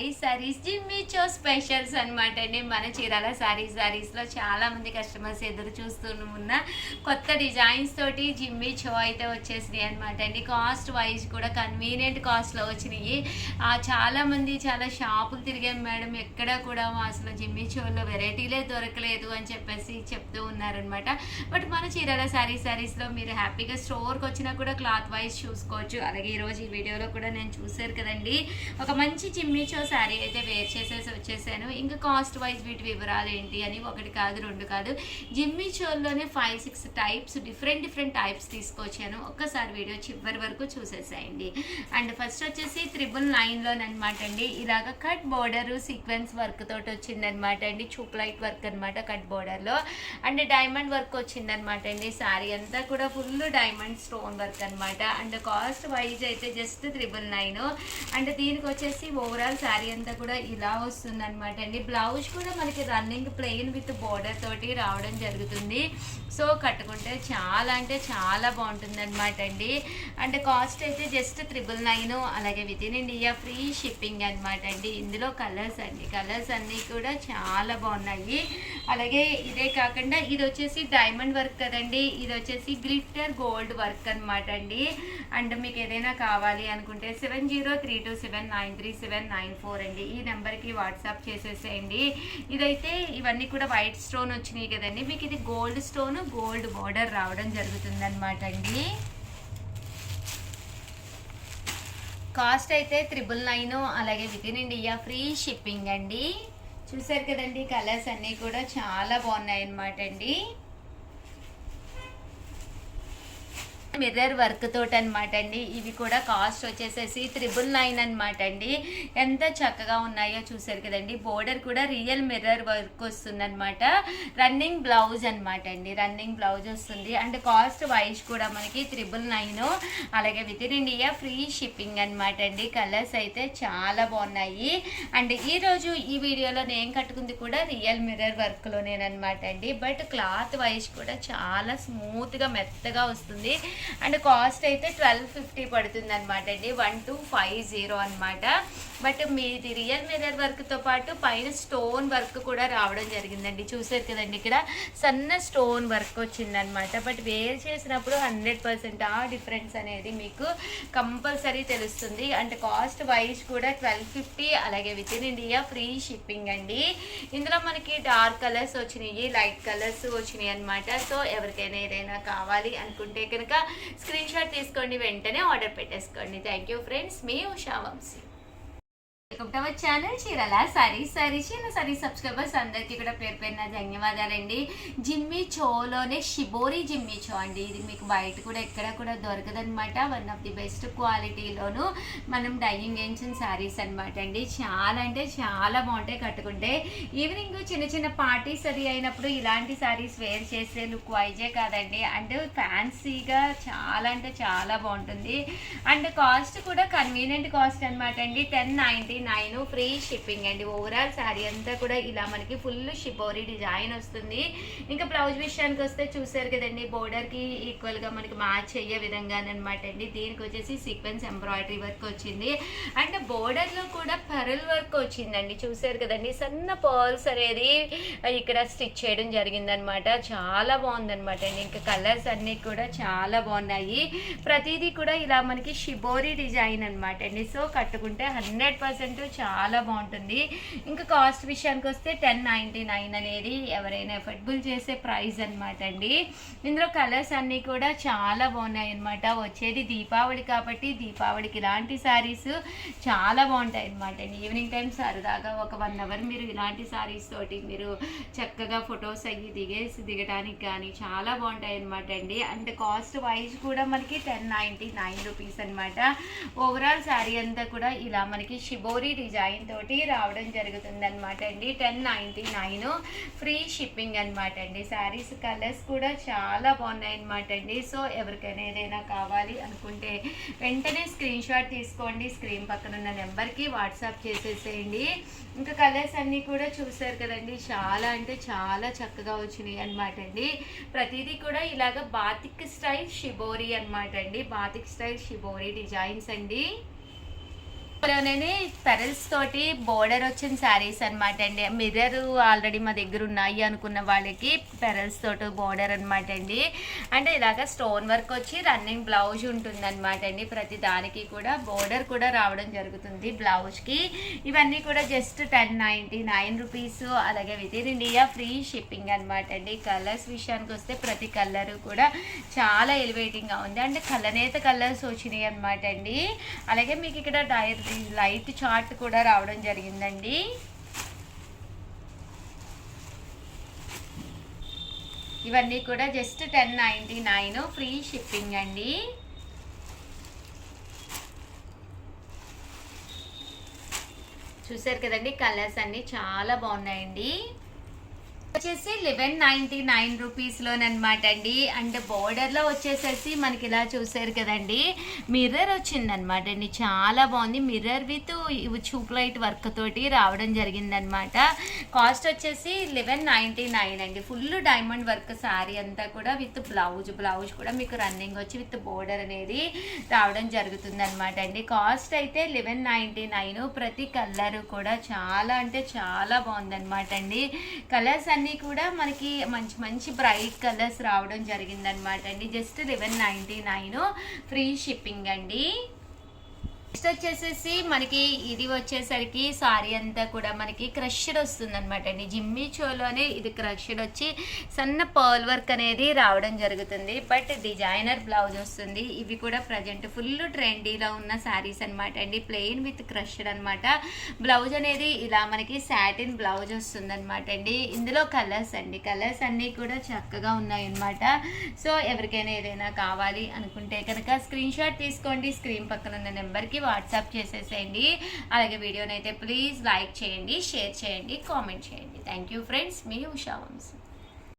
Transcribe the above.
ఈ సారీస్ జిమ్మిచో స్పెషల్స్ అనమాట అండి. మన చీరాల సారీస్ సారీస్లో చాలామంది కస్టమర్స్ ఎదురు చూస్తూ ఉన్న కొత్త డిజైన్స్ తోటి జిమ్మిచో అయితే వచ్చేసినాయి అనమాట అండి. కాస్ట్ వైజ్ కూడా కన్వీనియంట్ కాస్ట్లో వచ్చినాయి. ఆ, చాలా చాలా షాపులు తిరిగాం మేడం. ఎక్కడ కూడా అసలు జిమ్మిచోలో వెరైటీలే దొరకలేదు అని చెప్పేసి చెప్తూ ఉన్నారనమాట బట్ మన చీరాల సారీ సారీస్లో మీరు హ్యాపీగా స్టోర్కి వచ్చినా కూడా క్లాత్ వైజ్ చూసుకోవచ్చు. అలాగే ఈరోజు ఈ వీడియోలో కూడా నేను చూసారు కదండి. ఒక మంచి జిమ్మిచో శారీ అయితే వేర్ చేసేసి వచ్చేసాను. ఇంకా కాస్ట్ వైజ్ వీటి వివరాలు ఏంటి అని ఒకటి కాదు రెండు కాదు. జిమ్మిచోల్లోనే five six types different different types తీసుకొచ్చాను. ఒక్కసారి వీడియో చివరి వరకు చూసేసేయండి. అండ్ ఫస్ట్ వచ్చేసి త్రిబుల్ నైన్లోనమాట అండి. ఇలాగ కట్ బోర్డర్ సీక్వెన్స్ వర్క్ తోటి వచ్చిందనమాట అండి. చూప్ లైట్ వర్క్ అనమాట కట్ బోర్డర్లో అండ్ డైమండ్ వర్క్ వచ్చిందనమాట అండి. శారీ అంతా కూడా ఫుల్ డైమండ్ స్టోన్ వర్క్ అనమాట అండ్ కాస్ట్ వైజ్ అయితే జస్ట్ త్రిబుల్ నైన్ అండ్ దీనికి వచ్చేసి ఓవరాల్ శారీ అంతా కూడా ఇలా వస్తుంది అనమాట అండి. బ్లౌజ్ కూడా మనకి రన్నింగ్ ప్లెయిన్ విత్ బోర్డర్ తోటి రావడం జరుగుతుంది. సో కట్టుకుంటే చాలా అంటే చాలా బాగుంటుంది అనమాట అండి అంటే కాస్ట్ అయితే జస్ట్ త్రిబుల్ నైన్ అలాగే within India free shipping అనమాట అండి. ఇందులో కలర్స్ అండి కలర్స్ అన్నీ కూడా చాలా బాగున్నాయి. అలాగే ఇదే కాకుండా ఇది వచ్చేసి డైమండ్ వర్క్ కదండి. ఇది వచ్చేసి గ్లిట్టర్ గోల్డ్ వర్క్ అనమాట అండి. అండ్ మీకు ఏదైనా కావాలి అనుకుంటే seven zero three two seven nine three seven nine four four అండి. ఈ నెంబర్కి వాట్సాప్ చేసేసేయండి. ఇదైతే ఇవన్నీ కూడా వైట్ స్టోన్ వచ్చినాయి కదండి. మీకు ఇది గోల్డ్ స్టోన్ గోల్డ్ బార్డర్ రావడం జరుగుతుందన్నమాట అండి. కాస్ట్ అయితే త్రిబుల్ నైన్ అలాగే within India free shipping అండి. చూసారు కదండి కలర్స్ అన్నీ కూడా చాలా బాగున్నాయి అన్నమాట అండి. మిర్రర్ వర్క్ తోటి అనమాట అండి. ఇవి కూడా కాస్ట్ వచ్చేసేసి త్రిబుల్ నైన్ అనమాట అండి. ఎంత చక్కగా ఉన్నాయో చూసారు కదండి. బోర్డర్ కూడా రియల్ మిర్రర్ వర్క్ వస్తుందనమాట రన్నింగ్ బ్లౌజ్ అనమాట అండి. రన్నింగ్ బ్లౌజ్ వస్తుంది. అండ్ కాస్ట్ వైజ్ కూడా మనకి త్రిబుల్ నైన్. అలాగే within India free shipping అనమాట అండి. కలర్స్ అయితే చాలా బాగున్నాయి. అండ్ ఈరోజు ఈ వీడియోలో నేను కట్టుకుంది కూడా రియల్ మిర్రర్ వర్క్లోనేనమాట అండి. బట్ క్లాత్ వైజ్ కూడా చాలా స్మూత్గా మెత్తగా వస్తుంది. అండ్ కాస్ట్ అయితే ట్వెల్వ్ ఫిఫ్టీ పడుతుంది అనమాట అండి. వన్ టూ ఫైవ్ జీరో అనమాట బట్ మీది రియల్ మిర్రర్ వర్క్తో పాటు పైన స్టోన్ వర్క్ కూడా రావడం జరిగిందండి. చూసారు కదండి ఇక్కడ సన్న స్టోన్ వర్క్ వచ్చిందనమాట బట్ వేర్ చేసినప్పుడు హండ్రెడ్ పర్సెంట్ ఆ డిఫరెన్స్ అనేది మీకు కంపల్సరీ తెలుస్తుంది. అంటే కాస్ట్ వైజ్ కూడా ట్వెల్వ్ ఫిఫ్టీ అలాగే within India free shipping అండి. ఇందులో మనకి డార్క్ కలర్స్ వచ్చినాయి లైట్ కలర్స్ వచ్చినాయి అనమాట సో ఎవరికైనా ఏదైనా కావాలి అనుకుంటే కనుక స్క్రీన్ షాట్ తీసుకోండి వెంటనే ఆర్డర్ పెట్టేసుకోండి. థ్యాంక్ యూ ఫ్రెండ్స్ మీ ఉషా వంశీ. వెల్కమ్ ఛానల్ చీరల సారీ సారీ చీర సారీ సబ్స్క్రైబర్స్ అందరికీ కూడా పేరు పేరున ధన్యవాదాలండి. జిమ్మి చోలోనే షిబోరి జిమ్మి చో అండి. ఇది మీకు బయట కూడా ఎక్కడ కూడా దొరకదనమాట వన్ ఆఫ్ ది బెస్ట్ క్వాలిటీలోను మనం డైయింగ్ వేయించిన శారీస్ అనమాట అండి. చాలా అంటే చాలా బాగుంటాయి కట్టుకుంటే. ఈవినింగ్ చిన్న చిన్న పార్టీస్ అది అయినప్పుడు ఇలాంటి శారీస్ వేర్ చేసే లుక్ వైజే కాదండి. అండ్ ఫ్యాన్సీగా చాలా అంటే చాలా బాగుంటుంది. అండ్ కాస్ట్ కూడా కన్వీనియంట్ కాస్ట్ అనమాట అండి. Ten ninety nine free shipping అండి. ఓవరాల్ శారీ అంతా కూడా ఇలా మనకి ఫుల్ షిపోరీ డిజైన్ వస్తుంది. ఇంకా బ్లౌజ్ విషయానికి వస్తే చూసారు కదండి బోర్డర్కి ఈక్వల్గా మనకి మ్యాచ్ అయ్యే విధంగా అనమాట అండి. దీనికి వచ్చేసి సీక్వెన్స్ ఎంబ్రాయిడరీ వర్క్ వచ్చింది. అండ్ బోర్డర్లో కూడా పరల్ వర్క్ వచ్చిందండి. చూసారు కదండి సన్న పర్ల్స్ అనేది ఇక్కడ స్టిచ్ చేయడం జరిగిందనమాట చాలా బాగుందనమాట అండి. ఇంకా కలర్స్ అన్నీ కూడా చాలా బాగున్నాయి. ప్రతిదీ కూడా ఇలా మనకి షిబోరీ డిజైన్ అనమాట అండి. సో కట్టుకుంటే హండ్రెడ్ పర్సెంట్ చాలా బాగుంటుంది. ఇంకా కాస్ట్ విషయానికి వస్తే టెన్ నైంటీ నైన్ అనేది ఎవరైనా ఎఫర్టబుల్ చేసే ప్రైస్ అనమాట అండి. ఇందులో కలర్స్ అన్నీ కూడా చాలా బాగున్నాయి అనమాట వచ్చేది దీపావళి కాబట్టి దీపావళికి ఇలాంటి శారీస్ చాలా బాగుంటాయి అనమాట అండి. ఈవినింగ్ టైం సరదాగా ఒక వన్ అవర్ మీరు ఇలాంటి శారీస్ తోటి మీరు చక్కగా ఫొటోస్ అయ్యి దిగేసి దిగడానికి కానీ చాలా బాగుంటాయి అనమాట అండి. అండ్ కాస్ట్ వైజ్ కూడా మనకి టెన్ నైంటీ నైన్ రూపీస్ అనమాట ఓవరాల్ శారీ అంతా కూడా ఇలా మనకి షిబోరి డిజైన్ తోటి రావడం జరుగుతుందనమాట అండి. Ten ninety nine free shipping అనమాట అండి. శారీస్ కలర్స్ కూడా చాలా బాగున్నాయి అనమాట అండి. సో ఎవరికైనా ఏదైనా కావాలి అనుకుంటే వెంటనే స్క్రీన్ షాట్ తీసుకోండి. స్క్రీన్ పక్కన ఉన్న నెంబర్కి వాట్సాప్ చేసేసేయండి. ఇంకా కలర్స్ అన్నీ కూడా చూసారు కదండి. చాలా అంటే చాలా చక్కగా వచ్చినాయి అనమాట అండి. ప్రతిదీ కూడా ఇలాగ బాతిక్ స్టైల్ షిబోరి అనమాట అండి. బాతిక్ స్టైల్ షిబోరి డిజైన్స్ అండి. లోనే పెరల్స్ తోటి బోర్డర్ వచ్చిన శారీస్ అనమాట అండి. మిర్రర్ ఆల్రెడీ మా దగ్గర ఉన్నాయి అనుకున్న వాళ్ళకి పెరల్స్ తోటి బోర్డర్ అనమాట అండి. అంటే ఇలాగ స్టోన్ వర్క్ వచ్చి రన్నింగ్ బ్లౌజ్ ఉంటుందన్నమాట అండి. ప్రతి దానికి కూడా బోర్డర్ కూడా రావడం జరుగుతుంది బ్లౌజ్కి ఇవన్నీ కూడా just ten ninety nine rupees. అలాగే within India free shipping అనమాట అండి. కలర్స్ విషయానికి వస్తే ప్రతి కలర్ కూడా చాలా ఎలివేటింగ్గా ఉంది. అంటే కలనేత కలర్స్ వచ్చినాయి అనమాట అండి. అలాగే మీకు ఇక్కడ డైరీ లైట్ చార్ట్ కూడా రావడం జరిగిందండి. ఇవన్నీ కూడా just ten ninety nine free shipping అండి. చూసారు కదండి కలర్స్ అన్నీ చాలా బాగున్నాయండి. వచ్చేసి లెవెన్ నైంటీ నైన్ రూపీస్లోనమాట అండి. అండ్ బోర్డర్లో వచ్చేసేసి మనకి ఇలా చూసారు కదండి. మిర్రర్ వచ్చిందనమాట అండి. చాలా బాగుంది. మిర్రర్ విత్ చూప్ లైట్ వర్క్ తోటి రావడం జరిగిందనమాట కాస్ట్ వచ్చేసి లెవెన్ నైంటీ నైన్ అండి. ఫుల్ డైమండ్ వర్క్ శారీ అంతా కూడా విత్ బ్లౌజ్. బ్లౌజ్ కూడా మీకు రన్నింగ్ వచ్చి విత్ బోర్డర్ అనేది రావడం జరుగుతుంది అనమాట అండి. కాస్ట్ అయితే లెవెన్ నైంటీ నైన్ ప్రతి కలర్ కూడా చాలా అంటే చాలా బాగుందనమాట అండి. కలర్స్ అన్ని కూడా మనకి మంచి మంచి బ్రైట్ కలర్స్ రావడం జరిగిందనమాట అండి. Just eleven ninety nine free shipping అండి. నెక్స్ట్ వచ్చేసేసి మనకి ఇది వచ్చేసరికి సారీ అంతా కూడా మనకి క్రష్డ్ వస్తుంది అనమాట అండి. జిమ్మి చోలోనే ఇది క్రష్డ్ వచ్చి సన్న పర్ల్ వర్క్ అనేది రావడం జరుగుతుంది. బట్ డిజైనర్ బ్లౌజ్ వస్తుంది. ఇవి కూడా ప్రజెంట్ ఫుల్ ట్రెండీలో ఉన్న శారీస్ అనమాట అండి. ప్లెయిన్ విత్ క్రష్డ్ అనమాట బ్లౌజ్ అనేది ఇలా మనకి శాటిన్ బ్లౌజ్ వస్తుంది అనమాట అండి. ఇందులో కలర్స్ అండి. కలర్స్ అన్నీ కూడా చక్కగా ఉన్నాయి అనమాట సో ఎవరికైనా ఏదైనా కావాలి అనుకుంటే కనుక స్క్రీన్ షాట్ తీసుకోండి. స్క్రీన్ పక్కన ఉన్న నెంబర్కి వాట్సాప్ చేసేసేయండి. అలాగే వీడియోనైతే ప్లీజ్ లైక్ చేయండి షేర్ చేయండి కామెంట్ చేయండి. థ్యాంక్ యూ ఫ్రెండ్స్ మీ ఉషా వంశీ.